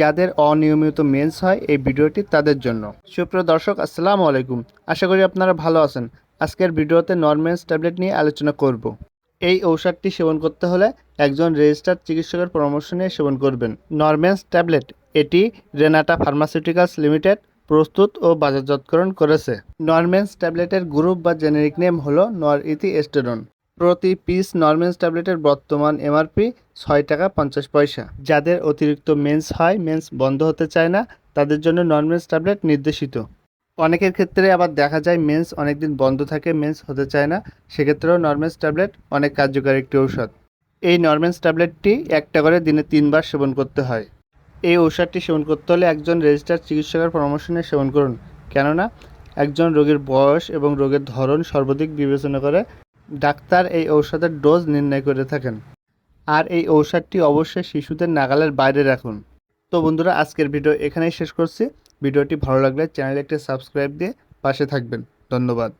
যাদের অনিয়মিত মেন্স হয় এই ভিডিওটি তাদের জন্য। সুপ্রিয় দর্শক, আসসালামু আলাইকুম। আশা করি আপনারা ভালো আছেন। আজকের ভিডিওতে নরমেন্স ট্যাবলেট নিয়ে আলোচনা করব। এই ঔষধটি সেবন করতে হলে একজন রেজিস্টার্ড চিকিৎসকের পরামর্শ নিয়ে সেবন করবেন। নরমেন্স ট্যাবলেট এটি রেনাটা ফার্মাসিউটিক্যালস লিমিটেড প্রস্তুত ও বাজারজাতকরণ করেছে। নরমেন্স ট্যাবলেটের গ্রুপ বা জেনেরিক নেম হলো নর ইথি এস্টেরন প্রতি পিস নরমেন্স ট্যাবলেটের বর্তমান এমআরপি ছয় টাকা পঞ্চাশ পয়সা। যাদের অতিরিক্ত মেন্স হয়, মেন্স বন্ধ হতে চায় না, তাদের জন্য নরমেন্স ট্যাবলেট নির্দেশিত। অনেকের ক্ষেত্রে আবার দেখা যায় মেন্স অনেকদিন বন্ধ থাকে, মেন্স হতে চায় না, সেক্ষেত্রেও নরমেন্স ট্যাবলেট অনেক কার্যকরী একটি ঔষধ। এই নরমেন্স ট্যাবলেটটি একটা করে দিনে তিনবার সেবন করতে হয়। এই ঔষধটি সেবন করতে হলে একজন রেজিস্টার্ড চিকিৎসকের পরামর্শ নিয়ে সেবন করুন। কেননা, একজন রোগীর বয়স এবং রোগের ধরন সর্বাধিক বিবেচনা করে ডাক্তার এই ঔষধের ডোজ নির্ণয় করে থাকেন। আর এই ঔষধটি অবশ্যই শিশুদের নাগালের বাইরে রাখুন। তো বন্ধুরা, আজকের ভিডিও এখানেই শেষ করছি। ভিডিওটি ভালো লাগলে চ্যানেলে একটি সাবস্ক্রাইব দিয়ে পাশে থাকবেন। ধন্যবাদ।